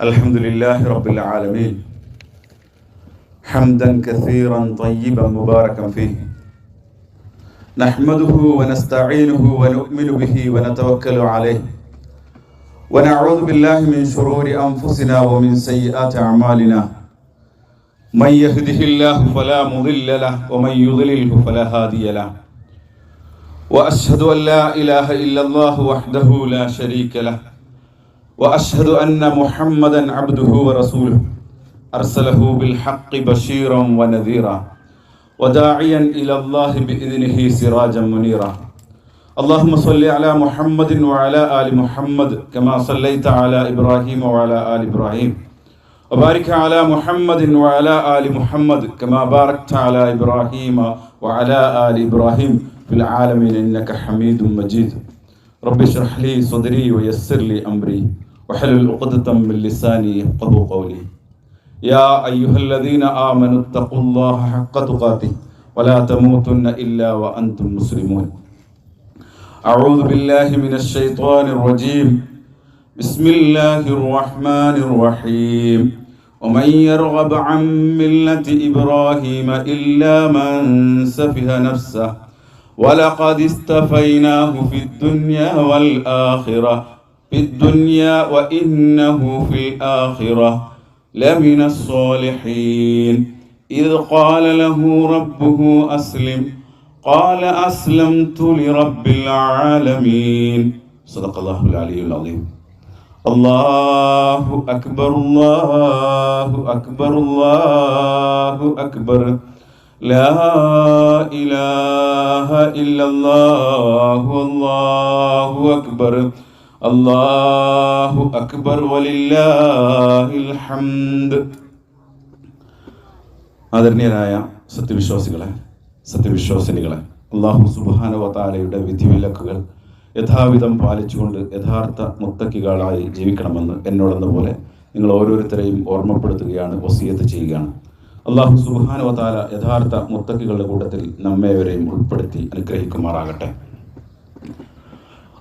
الحمد لله رب العالمين. حمدا كثيرا طيبا مباركا فيه. نحمده ونستعينه ونؤمن به ونتوكل عليه. ونعوذ بالله من شرور أنفسنا ومن سيئات أعمالنا. من يهده الله فلا مضل له ومن يضلله فلا هادي له. وأشهد أن لا إله إلا الله وحده لا شريك له. وأشهد أن محمدا عبده ورسوله. أرسله بالحق بشيرا ونذيرا وداعيا إلى الله بإذنه سراجا منيرا. اللهم صل على محمد وعلى آل محمد كما صليت على إبراهيم وعلى آل إبراهيم. وبارك على محمد وعلى آل محمد كما باركت على إبراهيم وعلى آل إبراهيم في العالمين إنك حميد مجيد. رب اشرح لي صدري ويسر لي أمري. واحلل عقدة من لساني يفقهوا قولي. يا أيها الذين آمنوا اتقوا الله حق تقاته ولا تموتن إلا وأنتم مسلمون. أعوذ بالله من الشيطان الرجيم. بسم الله الرحمن الرحيم. ومن يرغب عن ملة إبراهيم إلا من سفه نفسه ولقد استفيناه في الدنيا والآخرة. في الدنيا وإنه في الآخرة لمن الصالحين إذ قال له ربه أسلم قال أسلمت لرب العالمين صدق الله العلي العظيم الله أكبر الله أكبر الله أكبر لا إله إلا الله الله أكبر അള്ളാഹു അക്ബർ ഹംദ്. ആദരണീയരായ സത്യവിശ്വാസികളെ സത്യവിശ്വാസിനികളെ അള്ളാഹു വ തആലയുടെ വിധിവിലക്കുകൾ യഥാവിധം പാലിച്ചുകൊണ്ട് യഥാർത്ഥ മുത്തക്കികളായി ജീവിക്കണമെന്ന് എന്നോടെന്ന പോലെ നിങ്ങൾ ഓരോരുത്തരെയും ഓർമ്മപ്പെടുത്തുകയാണ് വസീയത്ത് ചെയ്യുകയാണ്. അള്ളാഹു വ തആല യഥാർത്ഥ മുത്തക്കികളുടെ കൂട്ടത്തിൽ നമ്മേവരെയും ഉൾപ്പെടുത്തി അനുഗ്രഹിക്കുമാറാകട്ടെ.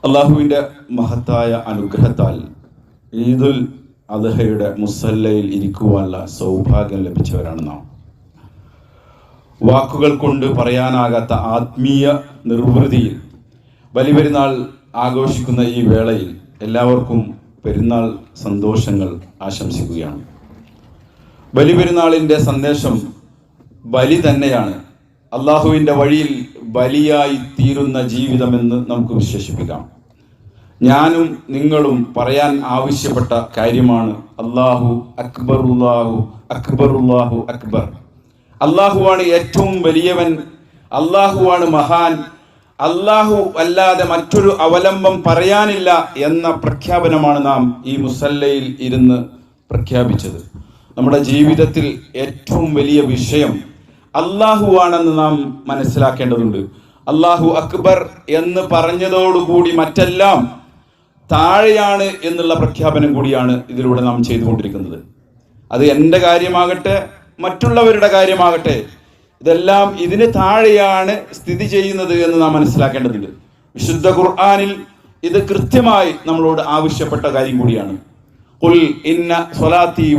അള്ളാഹുവിന്റെ മഹത്തായ അനുഗ്രഹത്താൽ ഈദുൽ അദ്ഹയുടെ മുസല്ലയിൽ ഇരിക്കുവാനുള്ള സൗഭാഗ്യം ലഭിച്ചവരാണ് നാം. വാക്കുകൾ കൊണ്ട് പറയാനാകാത്ത ആത്മീയ നിർവൃതിയിൽ ബലിപെരുന്നാൾ ആഘോഷിക്കുന്ന ഈ വേളയിൽ എല്ലാവർക്കും പെരുന്നാൾ സന്തോഷങ്ങൾ ആശംസിക്കുകയാണ്. ബലിപെരുന്നാളിന്റെ സന്ദേശം ബലി തന്നെയാണ്. അള്ളാഹുവിന്റെ വഴിയിൽ ബലിയായി തീരുന്ന ജീവിതമെന്ന് നമുക്ക് വിശേഷിപ്പിക്കാം. ഞാനും നിങ്ങളും പറയാൻ ആവശ്യപ്പെട്ട കാര്യമാണ് അള്ളാഹു അക്ബറുല്ലാഹു അക്ബറുല്ലാഹു അക്ബർ അള്ളാഹുവാണ് ഏറ്റവും വലിയവൻ അള്ളാഹുവാണ് മഹാൻ അള്ളാഹു അല്ലാതെ മറ്റൊരു അവലംബം പറയാനില്ല എന്ന പ്രഖ്യാപനമാണ് നാം ഈ മുസല്ലയിൽ ഇരുന്ന് പ്രഖ്യാപിച്ചത്. നമ്മുടെ ജീവിതത്തിൽ ഏറ്റവും വലിയ വിഷയം അള്ളാഹുവാണെന്ന് നാം മനസ്സിലാക്കേണ്ടതുണ്ട്. അള്ളാഹു അക്ബർ എന്ന് പറഞ്ഞതോടുകൂടി മറ്റെല്ലാം താഴെയാണ് എന്നുള്ള പ്രഖ്യാപനം കൂടിയാണ് ഇതിലൂടെ നാം ചെയ്തുകൊണ്ടിരിക്കുന്നത്. അത് എന്റെ കാര്യമാകട്ടെ മറ്റുള്ളവരുടെ കാര്യമാകട്ടെ ഇതെല്ലാം ഇതിന് താഴെയാണ് സ്ഥിതി ചെയ്യുന്നത് എന്ന് നാം മനസ്സിലാക്കേണ്ടതുണ്ട്. വിശുദ്ധ ഖുർആാനിൽ ഇത് കൃത്യമായി നമ്മളോട് ആവശ്യപ്പെട്ട കാര്യം കൂടിയാണ്. ഖുൽ ഇന്ന സ്വലാത്തി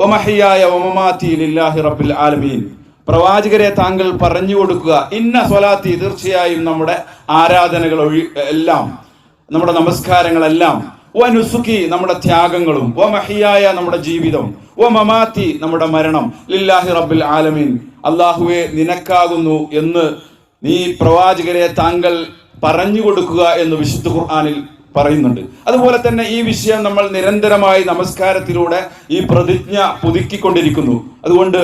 വമഹിയായ വമമാത്തി ലില്ലാഹി റബ്ബിൽ ആലമീൻ. പ്രവാചകരെ താങ്കൾ പറഞ്ഞു കൊടുക്കുക. ഇന്ന സ്വലാത്തി തീർച്ചയായും നമ്മുടെ ആരാധനകൾ ഒഴി എല്ലാം നമ്മുടെ നമസ്കാരങ്ങളെല്ലാം വനുസുഖി നമ്മുടെ ത്യാഗങ്ങളും വ മഹിയായ നമ്മുടെ ജീവിതം വ മമാത്തി നമ്മുടെ മരണം ലില്ലാഹി റബ്ബിൽ ആലമീൻ. അള്ളാഹുവെ നിനക്കാകുന്നു എന്ന് നീ പ്രവാചകരെ താങ്കൾ പറഞ്ഞു കൊടുക്കുക എന്ന് വിശുദ്ധ ഖുർആാനിൽ പറയുന്നുണ്ട്. അതുപോലെ തന്നെ ഈ വിഷയം നമ്മൾ നിരന്തരമായി നമസ്കാരത്തിലൂടെ ഈ പ്രതിജ്ഞ പുതുക്കിക്കൊണ്ടിരിക്കുന്നു. അതുകൊണ്ട്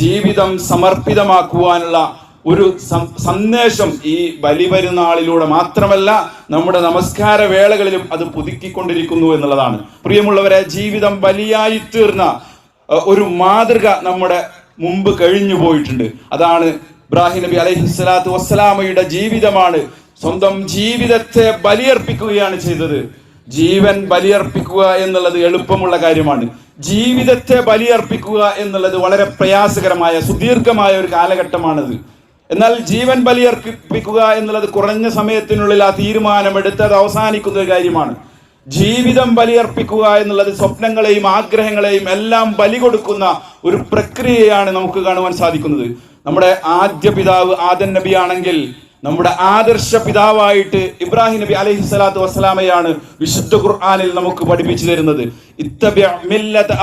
ജീവിതം സമർപ്പിതമാക്കുവാനുള്ള ഒരു സന്ദേശം ഈ ബലിപെരുന്നാളിലൂടെ മാത്രമല്ല നമ്മുടെ നമസ്കാര വേളകളിലും അത് പുതുക്കിക്കൊണ്ടിരിക്കുന്നു എന്നുള്ളതാണ്. പ്രിയമുള്ളവരെ ജീവിതം ബലിയായി തീർന്ന ഒരു മാതൃക നമ്മുടെ മുമ്പ് കഴിഞ്ഞു പോയിട്ടുണ്ട് അതാണ് ഇബ്രാഹിം നബി അലൈഹി സ്വലാത്തു വസ്സലാമയുടെ ജീവിതമാണ് സ്വന്തം ജീവിതത്തെ ബലിയർപ്പിക്കുകയാണ് ചെയ്തത്. ജീവൻ ബലിയർപ്പിക്കുക എന്നുള്ളത് എളുപ്പമുള്ള കാര്യമാണ്. ജീവിതത്തെ ബലിയർപ്പിക്കുക എന്നുള്ളത് വളരെ പ്രയാസകരമായ സുദീർഘമായ ഒരു കാലഘട്ടമാണത്. എന്നാൽ ജീവൻ ബലിയർപ്പിക്കുക എന്നുള്ളത് കുറഞ്ഞ സമയത്തിനുള്ളിൽ ആ തീരുമാനമെടുത്ത് അത് അവസാനിക്കുന്ന ഒരു കാര്യമാണ്. ജീവിതം ബലിയർപ്പിക്കുക എന്നുള്ളത് സ്വപ്നങ്ങളെയും ആഗ്രഹങ്ങളെയും എല്ലാം ബലി കൊടുക്കുന്ന ഒരു പ്രക്രിയയാണ് നമുക്ക് കാണുവാൻ സാധിക്കുന്നത്. നമ്മുടെ ആദ്യ പിതാവ് ആദൻ നബി ആണെങ്കിൽ നമ്മുടെ ആദർശ പിതാവായിട്ട് ഇബ്രാഹിം നബി അലൈഹി സ്വലാത്തു വസ്സലാമയാണ് വിശുദ്ധ ഖുർആാനിൽ നമുക്ക് പഠിപ്പിച്ചു തരുന്നത്.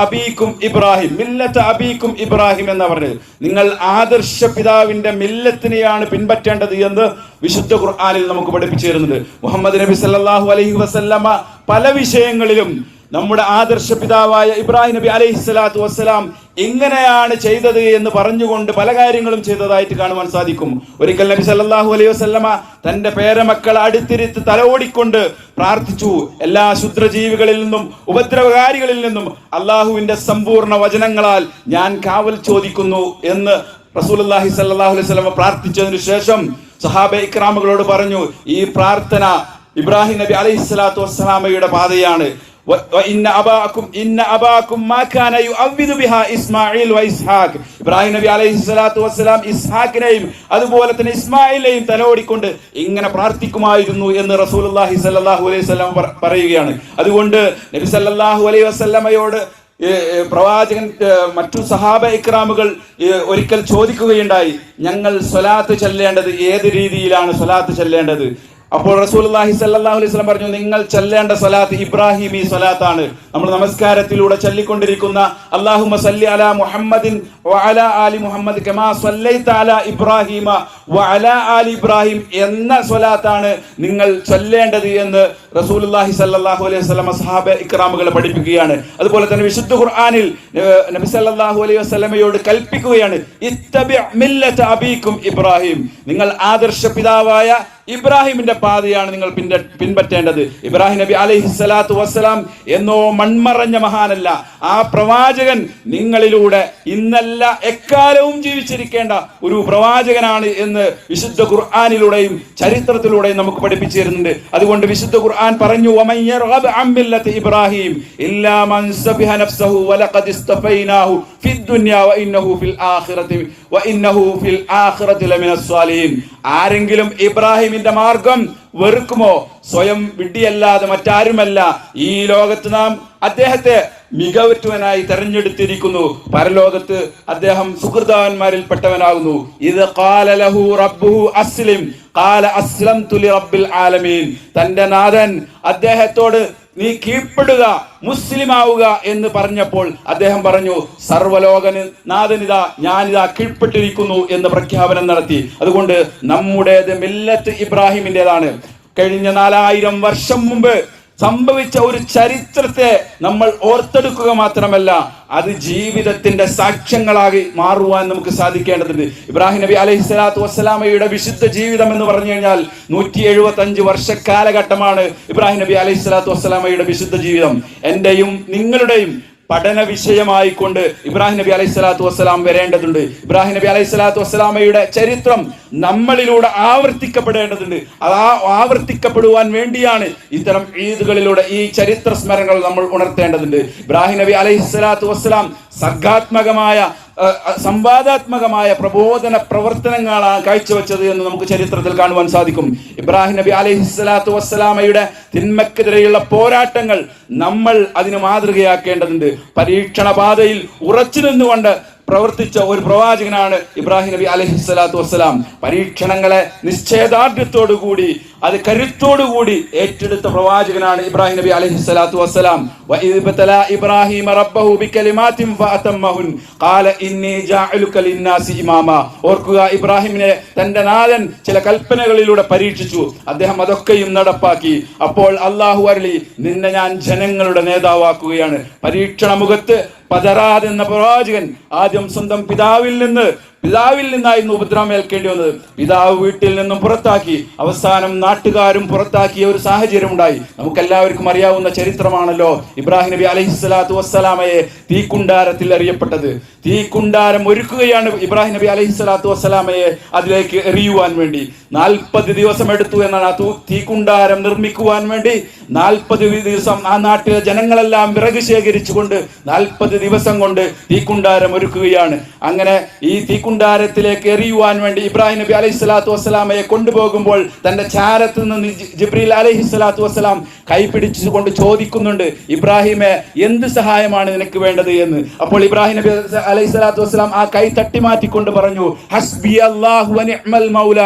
അബീക്കും ഇബ്രാഹിം മില്ലത്ത് അബീക്കും ഇബ്രാഹിം എന്ന് പറഞ്ഞത്. നിങ്ങൾ ആദർശ പിതാവിന്റെ മില്ലത്തിനെയാണ് പിൻപറ്റേണ്ടത് എന്ന് വിശുദ്ധ ഖുർആാനിൽ നമുക്ക് പഠിപ്പിച്ചു തരുന്നത്. മുഹമ്മദ് നബി സല്ലാഹു അലൈഹി വസല്ലമ പല വിഷയങ്ങളിലും നമ്മുടെ ആദർശ പിതാവായ ഇബ്രാഹിം നബി അലൈഹി സ്വലാത്തു വസ്സലാം എങ്ങനെയാണ് ചെയ്തത് എന്ന് പറഞ്ഞുകൊണ്ട് പല കാര്യങ്ങളും ചെയ്തതായിട്ട് കാണുവാൻ സാധിക്കും. ഒരിക്കൽ നബി സല്ലാഹു അലൈഹി വസല്ലമ തന്റെ പേരമക്കളെ അടുത്തിരുത്ത് തലോടിക്കൊണ്ട് പ്രാർത്ഥിച്ചു. എല്ലാ ശുദ്രജീവികളിൽ നിന്നും ഉപദ്രവകാരികളിൽ നിന്നും അള്ളാഹുവിന്റെ സമ്പൂർണ വചനങ്ങളാൽ ഞാൻ കാവൽ ചോദിക്കുന്നു എന്ന് റസൂലുള്ളാഹി സല്ലാഹു അലൈഹി വസല്ലമ പ്രാർത്ഥിച്ചതിനു ശേഷം സഹാബ ഇക്രാമുകളോട് പറഞ്ഞു ഈ പ്രാർത്ഥന ഇബ്രാഹിം നബി അലൈഹി സ്വലാത്തു വസ്സലാമയുടെ പാതയാണ്. ഇബ്രാഹിം നബി അലൈഹി സ്വലാത്തു വസ്സലാം ഇസ്ഹാഖിനെയും അതുപോലെ തന്നെ ഇസ്മായിലിനെയും തലോടിക്കൊണ്ട് ഇങ്ങനെ പ്രാർത്ഥിക്കുമായിരുന്നു എന്ന് റസൂലുള്ളാഹി സല്ലല്ലാഹു അലൈഹി വസല്ലം പറയുകയാണ്. അതുകൊണ്ട് നബി സല്ലല്ലാഹു അലൈഹി വസല്ലമയോട് പ്രവാചകൻ മറ്റു സഹാബ ഇക്രാമുകൾ ഒരിക്കൽ ചോദിക്കുകയുണ്ടായി ഞങ്ങൾ സ്വലാത്ത് ചെല്ലേണ്ടത് ഏത് രീതിയിലാണ് സ്വലാത്ത് ചെല്ലേണ്ടത്? അപ്പോൾ റസൂലുള്ളാഹി സ്വല്ലല്ലാഹു അലൈഹി വസല്ലം പറഞ്ഞു നിങ്ങൾ ചെല്ലേണ്ട സലാത്ത് ഇബ്രാഹിമി സ്വലാത്താണ്. നമ്മൾ നമസ്കാരത്തിലൂടെ ചൊല്ലിക്കൊണ്ടിരിക്കുന്ന അല്ലാഹുമ്മ സല്ലി അലാ മുഹമ്മദിൻ വഅലാ ആലി മുഹമ്മദ് കമാ സല്ലൈത അലാ ഇബ്രാഹിമ വഅലാ ആലി ഇബ്രാഹിം എന്ന സ്വലാത്താണ് നിങ്ങൾ ചൊല്ലേണ്ടത് എന്ന് റസൂലുള്ളാഹി സ്വല്ലല്ലാഹു അലൈഹി വസല്ലം സഹാബ ഇക്രാമുകളെ പഠിപ്പിക്കുകയാണ്. അതുപോലെ തന്നെ വിശുദ്ധ ഖുർആനിൽ നബി സല്ലല്ലാഹു അലൈഹി വസല്ലമയോട് കൽപ്പിക്കുകയാണ് ഇത്തബി മില്ലത ഇബ്രാഹിം നിങ്ങൾ ആദർശ പിതാവായ ഇബ്രാഹിമിന്റെ പാതയാണ് നിങ്ങൾ പിൻപ പിൻപറ്റേണ്ടത്. ഇബ്രാഹിം നബി അലൈഹി സ്വലാത്തു വസ്സലാം എന്നോ മൺമറഞ്ഞ മഹാനല്ല. ആ പ്രവാചകൻ നിങ്ങളിലൂടെ ഇന്നല്ല എക്കാലവും ജീവിച്ചിരിക്കേണ്ട ഒരു പ്രവാചകനാണ് എന്ന് വിശുദ്ധ ഖുർആാനിലൂടെയും ചരിത്രത്തിലൂടെയും നമുക്ക് പഠിപ്പിച്ചു തരുന്നുണ്ട്. അതുകൊണ്ട് വിശുദ്ധ ഖുർആൻ പറഞ്ഞു "വമൻ യർഗബ് അൻ മില്ലത്തി ഇബ്രാഹിം ഫിൽ ആഖിറതി ഫിൽ ആഖിറതി ലമിനസ് സ്വാലിഹീൻ ആരെങ്കിലും ഇബ്രാഹിമിന്റെ മാർഗം വെറുക്കുമോ? സ്വയം വിഡ്ഢിയല്ലാതെ മറ്റാരുമല്ല. ഈ ലോകത്ത് നാം അദ്ദേഹത്തെ മികവറ്റവനായി തെരഞ്ഞെടുത്തിരിക്കുന്നു. പരലോകത്ത് അദ്ദേഹം സുഹൃതാവന്മാരിൽ പെട്ടവനാകുന്നു ഇത് കാലലഹു റബ്ബുഹു അസ്ലിം. കാല അസ്ലം തുലി റബ്ബിൽ ആലമീൻ. തന്റെ നാഥൻ അദ്ദേഹത്തോട് നീ കീഴ്പ്പെടുക മുസ്ലിം ആവുക എന്ന് പറഞ്ഞപ്പോൾ അദ്ദേഹം പറഞ്ഞു സർവലോകന് നാഥനിതാ ഞാനിതാ കീഴ്പ്പെട്ടിരിക്കുന്നു എന്ന് പ്രഖ്യാപനം നടത്തി. അതുകൊണ്ട് നമ്മുടേത് മില്ലത്ത് ഇബ്രാഹിമിന്റെതാണ്. കഴിഞ്ഞ നാലായിരം വർഷം മുമ്പ് സംഭവിച്ച ഒരു ചരിത്രത്തെ നമ്മൾ ഓർത്തെടുക്കുക മാത്രമല്ല അത് ജീവിതത്തിന്റെ സാക്ഷ്യങ്ങളായി മാറുവാൻ നമുക്ക് സാധിക്കേണ്ടതുണ്ട്. ഇബ്രാഹിം നബി അലൈഹി സ്വലാത്തു വസ്സലാമയുടെ വിശുദ്ധ ജീവിതം എന്ന് പറഞ്ഞു കഴിഞ്ഞാൽ നൂറ്റി എഴുപത്തി അഞ്ച് വർഷ കാലഘട്ടമാണ് ഇബ്രാഹിം നബി അലൈഹി സ്വലാത്തു വസ്സലാമയുടെ വിശുദ്ധ ജീവിതം. എന്റെയും നിങ്ങളുടെയും പഠന വിഷയമായിക്കൊണ്ട് ഇബ്രാഹിം നബി അലൈഹി സ്വലാത്തു വസ്സലാം വരേണ്ടതുണ്ട്. ഇബ്രാഹിം നബി അലൈഹി സ്വലാത്തു വസ്സലാമയുടെ ചരിത്രം നമ്മളിലൂടെ ആവർത്തിക്കപ്പെടേണ്ടതുണ്ട്. അത് ആ ആവർത്തിക്കപ്പെടുവാൻ വേണ്ടിയാണ് ഇത്തരം ഈദുകളിലൂടെ ഈ ചരിത്ര സ്മരണകൾ നമ്മൾ ഉണർത്തേണ്ടതുണ്ട്. ഇബ്രാഹിം നബി അലൈഹി സ്വലാത്തു വസ്സലാം സർഗാത്മകമായ സംവാദാത്മകമായ പ്രബോധന പ്രവർത്തനങ്ങളാണ് കാഴ്ചവെച്ചത് എന്ന് നമുക്ക് ചരിത്രത്തിൽ കാണുവാൻ സാധിക്കും. ഇബ്രാഹിം നബി അലൈഹി സ്വലാത്തു വസ്സലാമയുടെ തിന്മക്കെതിരെയുള്ള പോരാട്ടങ്ങൾ നമ്മൾ അതിന് മാതൃകയാക്കേണ്ടതുണ്ട്. പരീക്ഷണ പാതയിൽ ഉറച്ചു നിന്നുകൊണ്ട് പ്രവർത്തിച്ച ഒരു പ്രവാചകനാണ് ഇബ്രാഹിം നബി അലഹി സ്വലാത്തു വസ്സലാം. പരീക്ഷണങ്ങളെ നിശ്ചയദാർഢ്യത്തോടുകൂടി അത് കരുത്തോടുകൂടി ഏറ്റെടുത്ത പ്രവാചകനാണ് ഇബ്രാഹിം നബി അലഹി സ്വലാത്തു വസ്സലാം. ഇബ്രാഹിം ഓർക്കുക ഇബ്രാഹിമിനെ തന്റെ നാഥൻ ചില കൽപ്പനകളിലൂടെ പരീക്ഷിച്ചു. അദ്ദേഹം അതൊക്കെയും നടപ്പാക്കി. അപ്പോൾ അള്ളാഹു അരളി നിന്നെ ഞാൻ ജനങ്ങളുടെ നേതാവാക്കുകയാണ് പരീക്ഷണ മുഖത്ത് പതറാദ് എന്ന പ്രവാചകൻ ആദ്യം സ്വന്തം പിതാവിൽ നിന്ന് പിതാവിൽ നിന്നായിരുന്നു ഉപദ്രവം ഏൽക്കേണ്ടി വന്നത്. പിതാവ് വീട്ടിൽ നിന്നും പുറത്താക്കി അവസാനം നാട്ടുകാരും പുറത്താക്കിയ ഒരു സാഹചര്യം ഉണ്ടായി നമുക്കെല്ലാവർക്കും അറിയാവുന്ന ചരിത്രമാണല്ലോ ഇബ്രാഹിം നബി അലൈഹി സ്വലാത്തു വസ്സലാമയെ തീക്കുണ്ടാരത്തിൽ അറിയപ്പെട്ടത് തീക്കുണ്ടാരം ഒരുക്കുകയാണ് ഇബ്രാഹിം നബി അലൈഹി സ്വലാത്തു വസ്സലാമയെ അതിലേക്ക് എറിയുവാൻ വേണ്ടി. നാൽപ്പത് ദിവസം എടുത്തു എന്നാണ് ആ തീക്കുണ്ടാരം നിർമ്മിക്കുവാൻ വേണ്ടി. നാൽപ്പത് ദിവസം ആ നാട്ടിലെ ജനങ്ങളെല്ലാം വിറക് ശേഖരിച്ചുകൊണ്ട് നാൽപ്പത് ദിവസം കൊണ്ട് തീക്കുണ്ടാരം ഒരുക്കുകയാണ്. അങ്ങനെ ഈ തീക്കുണ്ടാരത്തിലേക്ക് എറിയുവാൻ വേണ്ടി ഇബ്രാഹിം നബി അലൈഹി സ്വലാത്തു വസ്സലാമയെ കൊണ്ടുപോകുമ്പോൾ തന്റെ ചാരത്ത് നിന്ന് ജിബ്രീൽ അലൈഹി സ്വലാത്തു വസ്സലാം കൈപിടിച്ചുകൊണ്ട് ചോദിക്കുന്നുണ്ട് ഇബ്രാഹിമെ എന്ത് സഹായമാണ് നിനക്ക് വേണ്ടത് എന്ന്? അപ്പോൾ ഇബ്രാഹിം നബി അലൈഹി സ്വലാത്തു വസ്സലാം ആ കൈ തട്ടി മാറ്റിക്കൊണ്ട് പറഞ്ഞു ഹസ്ബി അള്ളാഹു മൗല.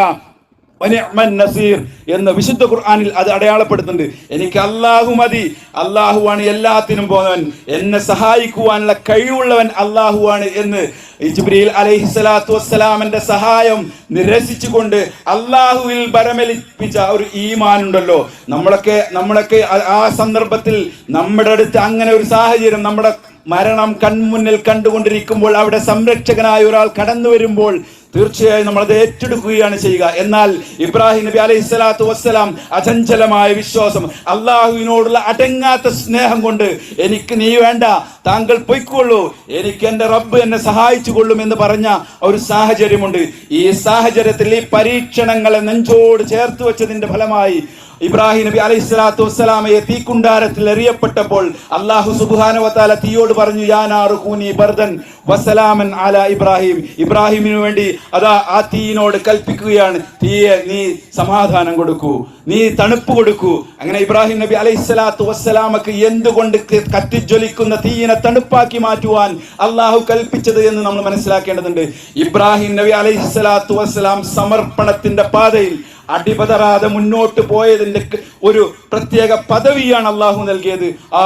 നസീർ എന്ന് വിശുദ്ധ ഖുർആാനിൽ അത് അടയാളപ്പെടുത്തുന്നുണ്ട്. എനിക്ക് അള്ളാഹു മതി. അള്ളാഹുവാണ് എല്ലാത്തിനും പോന്നവൻ. എന്നെ സഹായിക്കുവാനുള്ള കഴിവുള്ളവൻ അള്ളാഹുവാണ് എന്ന് ജിബ്രീൽ അലൈഹി സ്വലാത്തു വസ്സലാമന്റെ സഹായം നിരസിച്ചുകൊണ്ട് അള്ളാഹുവിൽ പരമലിപ്പിച്ച ഒരു ഈമാനുണ്ടല്ലോ. നമ്മളൊക്കെ നമ്മളൊക്കെ ആ- സന്ദർഭത്തിൽ നമ്മുടെ അടുത്ത് അങ്ങനെ ഒരു സാഹചര്യം നമ്മുടെ മരണം കൺമുന്നിൽ കണ്ടുകൊണ്ടിരിക്കുമ്പോൾ അവിടെ സംരക്ഷകനായ ഒരാൾ കടന്നു വരുമ്പോൾ തീർച്ചയായും നമ്മൾ അത് ഏറ്റെടുക്കുകയാണ് ചെയ്യുക. എന്നാൽ ഇബ്രാഹിം നബി അലൈഹി സ്വലാത്തു വസ്സലാം അചഞ്ചലമായ വിശ്വാസം അള്ളാഹുവിനോടുള്ള അടങ്ങാത്ത സ്നേഹം കൊണ്ട് എനിക്ക് നീ വേണ്ട താങ്കൾ പൊയ്ക്കൊള്ളൂ എനിക്ക് എന്റെ റബ്ബ് എന്നെ സഹായിച്ചു കൊള്ളും എന്ന് പറഞ്ഞ ഒരു സാഹചര്യമുണ്ട്. ഈ സാഹചര്യത്തിൽ ഈ പരീക്ഷണങ്ങളെ നെഞ്ചോട് ചേർത്ത് വെച്ചതിന്റെ ഫലമായി ഇബ്രാഹിം നബി അലൈഹി സ്വലാത്തു വസ്സലാമയെ തീക്കുണ്ടാരത്തിൽ എറിയപ്പെട്ടപ്പോൾ അള്ളാഹു സുബാനുവത്താല തീയോട് പറഞ്ഞു യാനാറു കൂനി ബർദൻ വസലാമൻ അല ഇബ്രാഹിം. ഇബ്രാഹിമിന് വേണ്ടി അതാ ആ തീയിനോട് കൽപ്പിക്കുകയാണ്. തീയെ നീ സമാധാനം കൊടുക്കൂ നീ തണുപ്പ് കൊടുക്കൂ. അങ്ങനെ ഇബ്രാഹിം നബി അലൈഹി സ്വലാത്തു വസ്സലാമക്ക് എന്തുകൊണ്ട് കത്തിജ്വലിക്കുന്ന തീയിനെ തണുപ്പാക്കി മാറ്റുവാൻ അള്ളാഹു കൽപ്പിച്ചത് എന്ന് നമ്മൾ മനസ്സിലാക്കേണ്ടതുണ്ട്. ഇബ്രാഹിം നബി അലൈഹി സ്വലാത്തു വസ്സലാം സമർപ്പണത്തിന്റെ പാതയിൽ അടിപതറാതെ മുന്നോട്ട് പോയതിന്റെ ഒരു പ്രത്യേക പദവിയാണ് അള്ളാഹു നൽകിയത്. ആ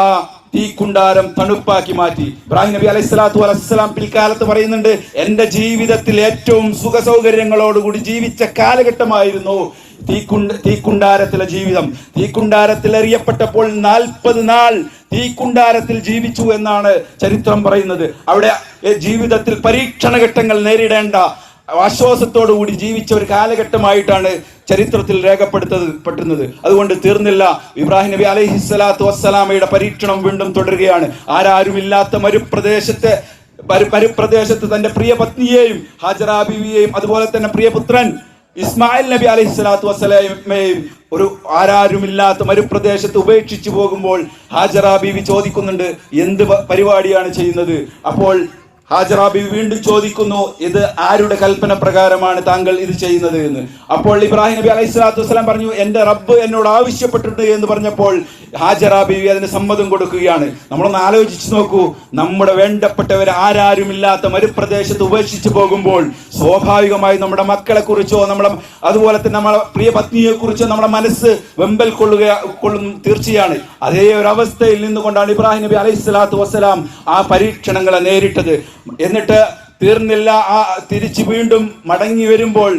തീക്കുണ്ടാരം തണുപ്പാക്കി മാറ്റി. ഇബ്രാഹിം നബി അലൈഹി സ്വലാത്തു പിൽക്കാലത്ത് പറയുന്നുണ്ട് എന്റെ ജീവിതത്തിൽ ഏറ്റവും സുഖ സൗകര്യങ്ങളോടുകൂടി ജീവിച്ച കാലഘട്ടമായിരുന്നു തീക്കുണ്ട തീക്കുണ്ടാരത്തിലെ ജീവിതം. തീക്കുണ്ടാരത്തിൽ എറിയപ്പെട്ടപ്പോൾ നാൽപ്പത് നാൾ തീക്കുണ്ടാരത്തിൽ ജീവിച്ചു എന്നാണ് ചരിത്രം പറയുന്നത്. അവിടെ ജീവിതത്തിൽ പരീക്ഷണ ഘട്ടങ്ങൾ നേരിടേണ്ട ആശ്വാസത്തോടു കൂടി ജീവിച്ച ഒരു കാലഘട്ടമായിട്ടാണ് ചരിത്രത്തിൽ രേഖപ്പെടുത്തപ്പെടുന്നത് അതുകൊണ്ട് തീർന്നില്ല. ഇബ്രാഹിം നബി അലൈഹി സ്വലാത്തു വസ്സലാമയുടെ പരീക്ഷണം വീണ്ടും തുടരുകയാണ്. ആരാരുമില്ലാത്ത മരുപ്രദേശത്തെ മരു- മരുപ്രദേശത്ത് തന്റെ പ്രിയ പത്നിയെയും ഹാജറ ബിവിയെയും അതുപോലെ തന്നെ പ്രിയപുത്രൻ ഇസ്മായിൽ നബി അലൈഹി സ്വലാത്തു വസ്സലാമയും ഒരു ആരാരുമില്ലാത്ത മരുപ്രദേശത്ത് ഉപേക്ഷിച്ചു പോകുമ്പോൾ ഹാജറ ബീവി ചോദിക്കുന്നുണ്ട് എന്ത് പരിപാടിയാണ് ചെയ്യുന്നത്? അപ്പോൾ ഹാജറ ബീവി വീണ്ടും ചോദിക്കുന്നു ഇത് ആരുടെ കൽപ്പന പ്രകാരമാണ് താങ്കൾ ഇത് ചെയ്യുന്നത് എന്ന്. അപ്പോൾ ഇബ്രാഹിം നബി അലൈഹി സ്വലാത്തു വസ്സലാം പറഞ്ഞു എന്റെ റബ്ബ് എന്നോട് ആവശ്യപ്പെട്ടിട്ടുണ്ട് എന്ന് പറഞ്ഞപ്പോൾ ഹാജറ ബീവി അതിന് സമ്മതം കൊടുക്കുകയാണ്. നമ്മളൊന്ന് ആലോചിച്ച് നോക്കൂ നമ്മുടെ വേണ്ടപ്പെട്ടവർ ആരാരുമില്ലാത്ത മരുപ്രദേശത്ത് ഉപേക്ഷിച്ചു പോകുമ്പോൾ സ്വാഭാവികമായി നമ്മുടെ മക്കളെ കുറിച്ചോ നമ്മുടെ അതുപോലെ തന്നെ നമ്മുടെ പ്രിയ പത്നിയെ കുറിച്ചോ നമ്മുടെ മനസ്സ് വെമ്പൽ കൊള്ളുക കൊള്ളും തീർച്ചയാണ്. അതേ ഒരു അവസ്ഥയിൽ നിന്നുകൊണ്ടാണ് ഇബ്രാഹിം നബി അലൈഹി സ്വലാത്തു വസ്സലാം ആ പരീക്ഷണങ്ങളെ നേരിട്ടത്. എന്നിട്ട് തീർന്നില്ല. ആ തിരിച്ചു വീണ്ടും മടങ്ങി വരുമ്പോൾ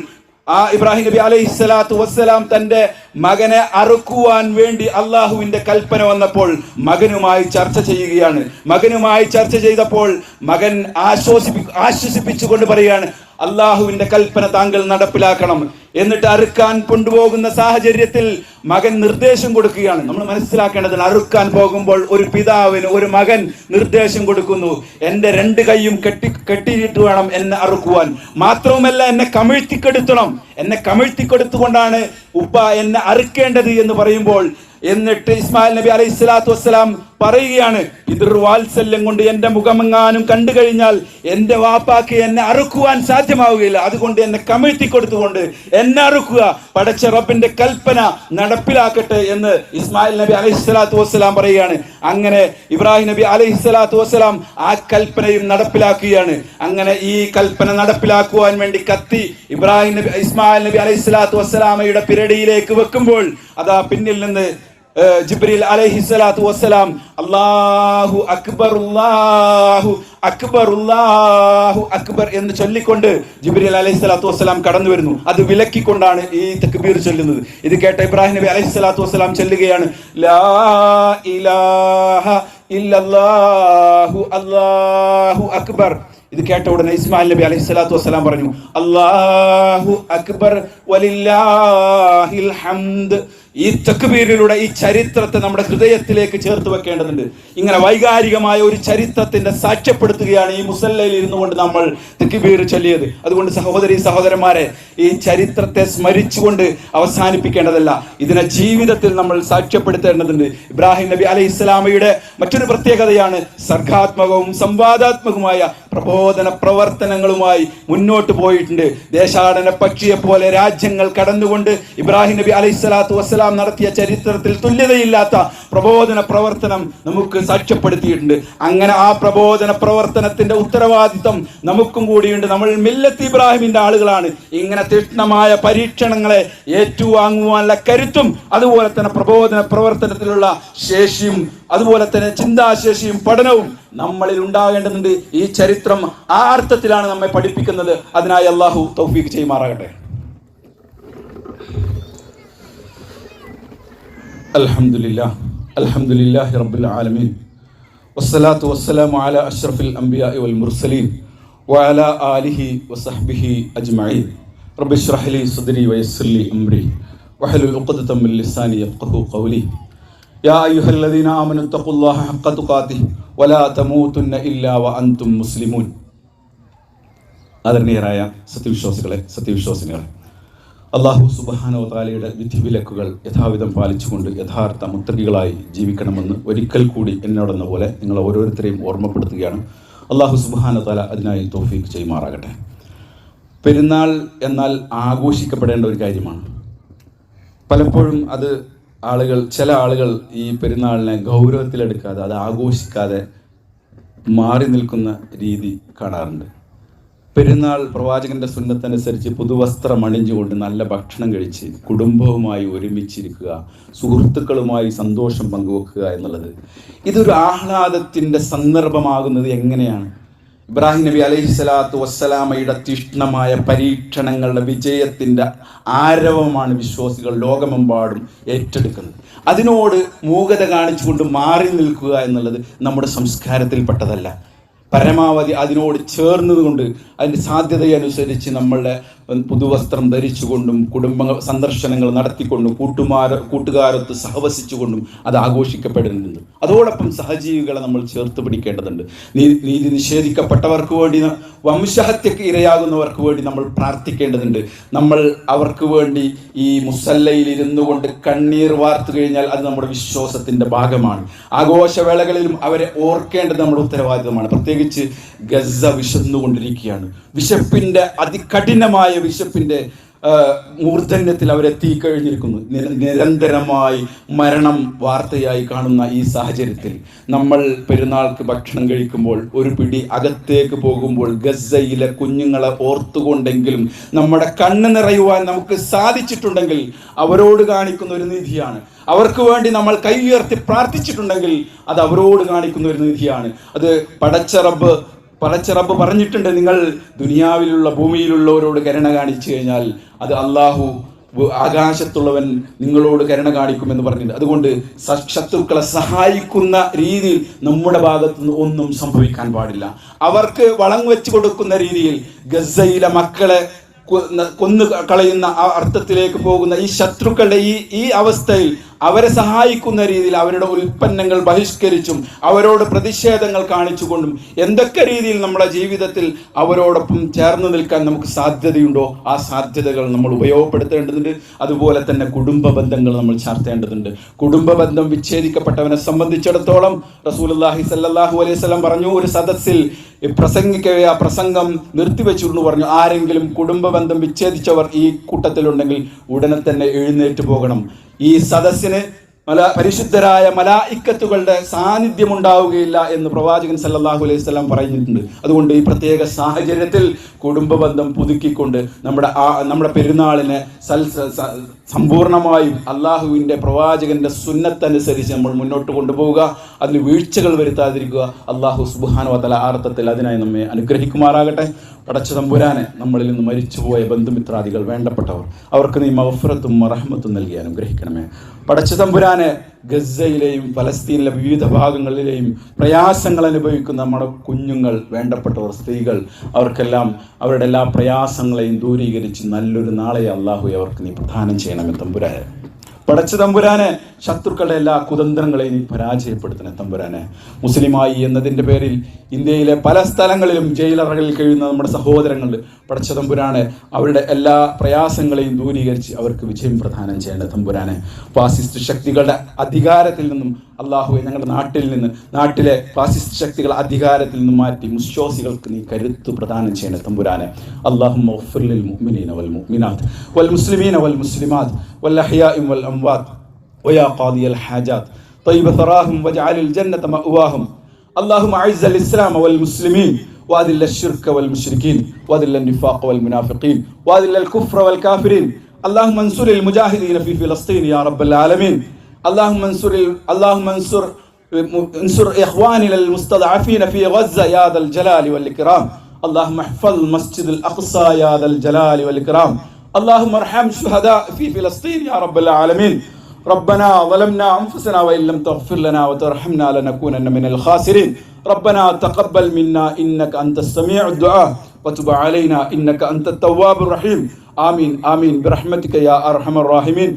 ആ ഇബ്രാഹിം നബി അലൈഹി സ്വലാത്തു വസ്സലാം തന്റെ മകനെ അറുക്കുവാൻ വേണ്ടി അള്ളാഹുവിന്റെ കൽപ്പന വന്നപ്പോൾ മകനുമായി ചർച്ച ചെയ്യുകയാണ്. മകനുമായി ചർച്ച ചെയ്തപ്പോൾ മകൻ ആശ്വസിപ്പി ആശ്വസിപ്പിച്ചുകൊണ്ട് പറയുകയാണ് അള്ളാഹുവിന്റെ കൽപ്പന താങ്കൾ നടപ്പിലാക്കണം. എന്നിട്ട് അറുക്കാൻ കൊണ്ടുപോകുന്ന സാഹചര്യത്തിൽ മകൻ നിർദ്ദേശം കൊടുക്കുകയാണ്. നമ്മൾ മനസ്സിലാക്കേണ്ടത് അറുക്കാൻ പോകുമ്പോൾ ഒരു പിതാവിന് ഒരു മകൻ നിർദ്ദേശം കൊടുക്കുന്നു. എന്റെ രണ്ട് കൈയും കെട്ടി കെട്ടിയിട്ട് വേണം എന്നെ അറുക്കുവാൻ. മാത്രവുമല്ല എന്നെ കമിഴ്ത്തിക്കെടുത്തണം. എന്നെ കമിഴ്ത്തിക്കെടുത്തുകൊണ്ടാണ് ഉപ്പ എന്നെ അറുക്കേണ്ടത് എന്ന് പറയുമ്പോൾ എന്നിട്ട് ഇസ്മായിൽ നബി അലൈഹി സ്വലാത്തു വസ്സലാം പറയുകയാണ് പിതൃവാത്സല്യം കൊണ്ട് എന്റെ മുഖമെങ്ങാനും കണ്ടു കഴിഞ്ഞാൽ എന്റെ വാപ്പാക്ക് എന്നെ അറുക്കുവാൻ സാധ്യമാവുകയില്ല. അതുകൊണ്ട് എന്നെ കമിഴ്ത്തി കൊടുത്തുകൊണ്ട് എന്നെ അറുക്കുക. പടച്ച റബ്ബിന്റെ കൽപ്പന നടപ്പിലാക്കട്ടെ എന്ന് ഇസ്മായിൽ നബി അലൈഹി സ്വലാത്തു വസ്സലാം പറയുകയാണ്. അങ്ങനെ ഇബ്രാഹിം നബി അലൈഹി സ്വലാത്തു വസ്സലാം ആ കൽപ്പനയും നടപ്പിലാക്കുകയാണ്. അങ്ങനെ ഈ കൽപ്പന നടപ്പിലാക്കുവാൻ വേണ്ടി കത്തി ഇബ്രാഹിം നബി ഇസ്മായിൽ നബി അലൈഹി സ്വലാത്തു വസ്സലാമയുടെ പിരടിയിലേക്ക് വെക്കുമ്പോൾ അതാ പിന്നിൽ നിന്ന് ജിബ്രീൽ അലൈഹി സ്വലാത്തു വസ്സലാം അള്ളാഹു അക്ബർ അല്ലാഹു അക്ബർ അല്ലാഹു അക്ബർ എന്ന് ചൊല്ലിക്കൊണ്ട് ജിബ്രീൽ അലൈഹി സ്വലാത്തു വസ്സലാം കടന്നു വരുന്നു. അത് വിലക്കിക്കൊണ്ടാണ് ഈ തക്ബീർ ചൊല്ലുന്നത്. ഇത് കേട്ട ഇബ്രാഹിം നബി അലൈഹി സ്വലാത്തു വസ്സലാം ചൊല്ലുകയാണ് ലാ ഇലാഹ ഇല്ലല്ലാഹു അല്ലാഹു അക്ബർ ഇത് കേട്ട ഉടനെ ഇസ്മായിൽ നബി അലൈഹി സ്വലാത്തു വസ്സലാം പറഞ്ഞു അല്ലാഹു അക്ബർ വലില്ലാഹിൽ ഹംദ് ഈ തെക്കുപീരിലൂടെ ഈ ചരിത്രത്തെ നമ്മുടെ ഹൃദയത്തിലേക്ക് ചേർത്ത് വെക്കേണ്ടതുണ്ട്. ഇങ്ങനെ വൈകാരികമായ ഒരു ചരിത്രത്തിന്റെ സാക്ഷ്യപ്പെടുത്തുകയാണ് ഈ മുസല്ലയിൽ ഇരുന്നു കൊണ്ട് നമ്മൾ തെക്കുപീർ ചൊല്ലിയത്. അതുകൊണ്ട് സഹോദരി സഹോദരന്മാരെ ഈ ചരിത്രത്തെ സ്മരിച്ചുകൊണ്ട് അവസാനിപ്പിക്കേണ്ടതല്ല. ഇതിനെ ജീവിതത്തിൽ നമ്മൾ സാക്ഷ്യപ്പെടുത്തേണ്ടതുണ്ട്. ഇബ്രാഹിം നബി അലൈഹി ഇസ്ലാമയുടെ മറ്റൊരു പ്രത്യേകതയാണ് സർഗാത്മകവും സംവാദാത്മകവുമായ പ്രബോധന പ്രവർത്തനങ്ങളുമായി മുന്നോട്ട് പോയിട്ടുണ്ട്. ദേശാടന പക്ഷിയെ പോലെ രാജ്യങ്ങൾ കടന്നുകൊണ്ട് ഇബ്രാഹിം നബി അലൈഹി സ്വലാത്തു വസ്സലാം നടത്തിയ ചരിത്രത്തിൽ തുല്യതയില്ലാത്ത പ്രബോധന പ്രവർത്തനം നമുക്ക് സാക്ഷ്യപ്പെടുത്തിയിട്ടുണ്ട്. അങ്ങനെ ആ പ്രബോധന പ്രവർത്തനത്തിന്റെ ഉത്തരവാദിത്വം നമുക്കും കൂടിയുണ്ട്. നമ്മൾ മില്ലത്ത് ഇബ്രാഹിമിന്റെ ആളുകളാണ്. ഇങ്ങനെ തീക്ഷ്ണമായ പരീക്ഷണങ്ങളെ ഏറ്റുവാങ്ങുവാനുള്ള കരുത്തും അതുപോലെ തന്നെ പ്രബോധന പ്രവർത്തനത്തിലുള്ള ശേഷിയും അതുപോലെ തന്നെ ചിന്താശേഷിയും പഠനവും നമ്മളിൽ ഉണ്ടാകേണ്ടതുണ്ട്. ഈ ചരിത്രം ആ അർത്ഥത്തിലാണ് നമ്മെ പഠിപ്പിക്കുന്നത്. അതിനായി അള്ളാഹു തൗഫീഖ് ചെയ്യുമാറാകട്ടെ. അൽഹംദുലില്ലാ അൽഹംദുലില്ലാഹി റബ്ബിൽ ആലമീൻ. വസ്സലാത്തു വസ്സലാമു അലാ അഷ്റഫിൽ അംബിയാഇ വൽ മുർസലീൻ വഅലാ ആലിഹി വസഹ്ബിഹി അജ്മഈൻ. റബ്ബി ഇശ്റഹ് ലി സദ്രി വയസ്സിർ ലി അംരി വഹലുൽ ഉഖ്ദതം മിൻ ലിസാനി യഫ്ഖഹു ഖൗലി. യാ അയ്യുഹല്ലദീന ആമനു തഖുല്ലാഹ ഹഖ്ക തുഖാതിഹി വലാ തമൂതുന്ന ഇല്ലാ വഅൻതും മുസ്ലിമൂൻ. ആദരണീയരായ സത്യവിശ്വാസികളെ സത്യവിശ്വാസിനികളെ അള്ളാഹു സുബാനോ താലയുടെ വിധിവിലക്കുകൾ യഥാവിധം പാലിച്ചുകൊണ്ട് യഥാർത്ഥ മുത്തകികളായി ജീവിക്കണമെന്ന് ഒരിക്കൽ കൂടി എന്നോടെന്ന പോലെ നിങ്ങൾ ഓരോരുത്തരെയും ഓർമ്മപ്പെടുത്തുകയാണ്. അള്ളാഹു സുബാനോ താല അതിനായി തോഫീക്ക് ചെയ്യുമാറാകട്ടെ. പെരുന്നാൾ എന്നാൽ ആഘോഷിക്കപ്പെടേണ്ട ഒരു കാര്യമാണ്. പലപ്പോഴും അത് ആളുകൾ ചില ആളുകൾ ഈ പെരുന്നാളിനെ ഗൗരവത്തിലെടുക്കാതെ അത് ആഘോഷിക്കാതെ മാറി നിൽക്കുന്ന രീതി കാണാറുണ്ട്. പെരുന്നാൾ പ്രവാചകന്റെ സുന്നത്തനുസരിച്ച് പുതുവസ്ത്രം അണിഞ്ഞുകൊണ്ട് നല്ല ഭക്ഷണം കഴിച്ച് കുടുംബവുമായി ഒരുമിച്ചിരിക്കുക സുഹൃത്തുക്കളുമായി സന്തോഷം പങ്കുവെക്കുക എന്നുള്ളത്. ഇതൊരു ആഹ്ലാദത്തിന്റെ സന്ദർഭമാകുന്നത് എങ്ങനെയാണ്? ഇബ്രാഹിം നബി അലൈഹി സ്വലാത്തു വസ്സലാമയുടെ തീഷ്ണമായ പരീക്ഷണങ്ങളുടെ വിജയത്തിന്റെ ആരവമാണ് വിശ്വാസികൾ ലോകമെമ്പാടും ഏറ്റെടുക്കുന്നത്. അതിനോട് മൂകത കാണിച്ചുകൊണ്ട് മാറി നിൽക്കുക എന്നുള്ളത് നമ്മുടെ സംസ്കാരത്തിൽപ്പെട്ടതല്ല. പരമാവധി അതിനോട് ചേർന്നതുകൊണ്ട് അതിന്റെ സാധ്യതയനുസരിച്ച് നമ്മളുടെ പുതുവസ്ത്രം ധരിച്ചുകൊണ്ടും കുടുംബങ്ങൾ സന്ദർശനങ്ങൾ നടത്തിക്കൊണ്ടും കൂട്ടുമാർ കൂട്ടുകാരത്ത് സഹവസിച്ചുകൊണ്ടും അത് ആഘോഷിക്കപ്പെടുന്നുണ്ട് അതോടൊപ്പം സഹജീവികളെ നമ്മൾ ചേർത്ത് പിടിക്കേണ്ടതുണ്ട്. നീതി നിഷേധിക്കപ്പെട്ടവർക്ക് വേണ്ടി വംശഹത്യക്ക് ഇരയാകുന്നവർക്ക് വേണ്ടി നമ്മൾ പ്രാർത്ഥിക്കേണ്ടതുണ്ട്. നമ്മൾ അവർക്ക് വേണ്ടി ഈ മുസല്ലയിൽ ഇരുന്നു കൊണ്ട് കണ്ണീർ വാർത്തു കഴിഞ്ഞാൽ അത് നമ്മുടെ വിശ്വാസത്തിന്റെ ഭാഗമാണ്. ആഘോഷവേളകളിലും അവരെ ഓർക്കേണ്ടത് നമ്മുടെ ഉത്തരവാദിത്തമാണ്. പ്രത്യേകിച്ച് ഗസ വിശന്നുകൊണ്ടിരിക്കുകയാണ്. വിശപ്പിന്റെ അതികഠിനമായ വിശപ്പിന്റെ ആ, മൂർധന്യത്തിൽ അവരെത്തിക്കഴിഞ്ഞിരിക്കുന്നു കഴിഞ്ഞിരിക്കുന്നു. നിരന്തരമായി മരണം വാർത്തയായി കാണുന്ന ഈ സാഹചര്യത്തിൽ നമ്മൾ പെരുന്നാൾക്ക് ഭക്ഷണം കഴിക്കുമ്പോൾ ഒരു പിടി അകത്തേക്ക് പോകുമ്പോൾ ഗസയിലെ കുഞ്ഞുങ്ങളെ ഓർത്തുകൊണ്ടെങ്കിലും നമ്മുടെ കണ്ണ് നിറയുവാൻ നമുക്ക് സാധിച്ചിട്ടുണ്ടെങ്കിൽ അവരോട് കാണിക്കുന്ന ഒരു നിധിയാണ്. അവർക്ക് വേണ്ടി നമ്മൾ കൈ ഉയർത്തി പ്രാർത്ഥിച്ചിട്ടുണ്ടെങ്കിൽ അത് അവരോട് കാണിക്കുന്ന ഒരു നിധിയാണ്. അത് പടച്ച റബ്ബ് ചിറപ്പ് പറഞ്ഞിട്ടുണ്ട്. നിങ്ങൾ ദുനിയാവിലുള്ള ഭൂമിയിലുള്ളവരോട് കരുണ കാണിച്ചു കഴിഞ്ഞാൽ അത് അള്ളാഹു ആകാശത്തുള്ളവൻ നിങ്ങളോട് കരുണ കാണിക്കുമെന്ന് പറഞ്ഞിട്ടുണ്ട്. അതുകൊണ്ട് ശത്രുക്കളെ സഹായിക്കുന്ന രീതിയിൽ നമ്മുടെ ഭാഗത്തുനിന്ന് ഒന്നും സംഭവിക്കാൻ പാടില്ല. അവർക്ക് വളം വെച്ച് കൊടുക്കുന്ന രീതിയിൽ ഗസയിലെ മക്കളെ കൊന്നു കളയുന്ന ആ അർത്ഥത്തിലേക്ക് പോകുന്ന ഈ ശത്രുക്കളുടെ ഈ ഈ അവസ്ഥയിൽ അവരെ സഹായിക്കുന്ന രീതിയിൽ അവരുടെ ഉൽപ്പന്നങ്ങൾ ബഹിഷ്കരിച്ചും അവരോട് പ്രതിഷേധങ്ങൾ കാണിച്ചുകൊണ്ടും എന്തൊക്കെ രീതിയിൽ നമ്മുടെ ജീവിതത്തിൽ അവരോടൊപ്പം ചേർന്ന് നിൽക്കാൻ നമുക്ക് സാധ്യതയുണ്ടോ? ആ സാധ്യതകൾ നമ്മൾ ഉപയോഗപ്പെടുത്തേണ്ടതുണ്ട്. അതുപോലെ തന്നെ കുടുംബ ബന്ധങ്ങൾ നമ്മൾ ചാർത്തേണ്ടതുണ്ട്. കുടുംബ ബന്ധം വിച്ഛേദിക്കപ്പെട്ടവനെ സംബന്ധിച്ചിടത്തോളം റസൂലുള്ളാഹി സല്ലാഹു അലൈഹി വസല്ലം പറഞ്ഞു ഒരു സദസ്സിൽ പ്രസംഗിക്കവേ ആ പ്രസംഗം നിർത്തിവെച്ചുകൊണ്ട് പറഞ്ഞു. ആരെങ്കിലും കുടുംബ ബന്ധം വിച്ഛേദിച്ചവർ ഈ കൂട്ടത്തിലുണ്ടെങ്കിൽ ഉടനെ തന്നെ എഴുന്നേറ്റ് പോകണം. ഈ സദസ്സിന് മല പരിശുദ്ധരായ മലായിക്കത്തുകളുടെ സാന്നിധ്യം ഉണ്ടാവുകയില്ല എന്ന് പ്രവാചകൻ സല്ലാഹു അലൈഹി സ്വലം പറഞ്ഞിട്ടുണ്ട്. അതുകൊണ്ട് ഈ പ്രത്യേക സാഹചര്യത്തിൽ കുടുംബ ബന്ധം പുതുക്കിക്കൊണ്ട് നമ്മുടെ ആ നമ്മുടെ പെരുന്നാളിനെ സൽ സമ്പൂർണമായും അള്ളാഹുവിന്റെ പ്രവാചകന്റെ സുന്നത്തനുസരിച്ച് നമ്മൾ മുന്നോട്ട് കൊണ്ടുപോവുക. അതിൽ വീഴ്ചകൾ വരുത്താതിരിക്കുക. അള്ളാഹു സുബാനോ തല ആർത്ഥത്തിൽ അതിനായി നമ്മെ അനുഗ്രഹിക്കുമാറാകട്ടെ. പടച്ച തമ്പുരാനെ നമ്മളിൽ നിന്ന് മരിച്ചുപോയ ബന്ധുമിത്രാദികൾ വേണ്ടപ്പെട്ടവർ അവർക്ക് നീ മഫ്രത്തും റഹ്മത്തും നൽകി അനുഗ്രഹിക്കണമേ. പടച്ച തമ്പുരാന് ഗസയിലെയും ഫലസ്തീനിലെ വിവിധ ഭാഗങ്ങളിലെയും പ്രയാസങ്ങൾ അനുഭവിക്കുന്ന നമ്മുടെ കുഞ്ഞുങ്ങൾ വേണ്ടപ്പെട്ടവർ സ്ത്രീകൾ അവർക്കെല്ലാം അവരുടെ എല്ലാ പ്രയാസങ്ങളെയും ദൂരീകരിച്ച് നല്ലൊരു നാളെ അള്ളാഹു അവർക്ക് നീ പ്രധാനം ചെയ്യണമെന്ന് തമ്പുരാനെ. പടച്ച തമ്പുരാനെ ശത്രുക്കളുടെ എല്ലാ കുതന്ത്രങ്ങളെയും പരാജയപ്പെടുത്തണേ തമ്പുരാനെ. മുസ്ലിമായി എന്നതിന്റെ പേരിൽ ഇന്ത്യയിലെ പല സ്ഥലങ്ങളിലും ജയിലറകളിൽ കഴിയുന്ന നമ്മുടെ സഹോദരങ്ങൾ പടച്ച തമ്പുരാനെ അവരുടെ എല്ലാ പ്രയാസങ്ങളെയും ദൂരീകരിച്ച് അവർക്ക് വിജയം പ്രദാനം ചെയ്യേണ്ട തമ്പുരാനെ. ഫാസിസ്റ്റ് ശക്തികളുടെ അധികാരത്തിൽ നിന്നും അള്ളാഹു ഞങ്ങളുടെ നാട്ടിൽ നിന്ന് നാട്ടിലെ ഫാസിസ്റ്റ് ശക്തികൾ അധികാരത്തിൽ നിന്നും മാറ്റി മുശ്വാസികൾക്ക് നീ കരുത്ത് പ്രദാനം ചെയ്യണ തമ്പുരാനെ. അള്ളാഹു മുഅ്മിനീന വൽ മുഅ്മിനാത്ത് വൽ മുസ്ലിമീന വൽ മുസ്ലിമാത്ത് വൽ അഹ്യാഇ വൽ الأموات ويا قاضي الحاجات. طيب ثراهم واجعل الجنة مأواهم. اللهم أعز الإسلام والمسلمين. وأذل الشرك والمشركين. وأذل النفاق والمنافقين. وأذل الكفر والكافرين. اللهم انصر المجاهدين في فلسطين يا رب العالمين. اللهم انصر ال... اللهم انصر انصر إخواننا المستضعفين في غزة يا ذا الجلال والإكرام. اللهم احفظ مسجد الأقصى يا ذا الجلال والإكرام. اللهم ارحم شهداء في فلسطين يا رب العالمين. ربنا ظلمنا أنفسنا وإن لم تغفر لنا وترحمنا لنكونن من الخاسرين. ربنا تقبل منا إنك أنت السميع الدعاء وتب علينا إنك أنت التواب الرحيم. آمين آمين. برحمتك يا أرحم الراحمين.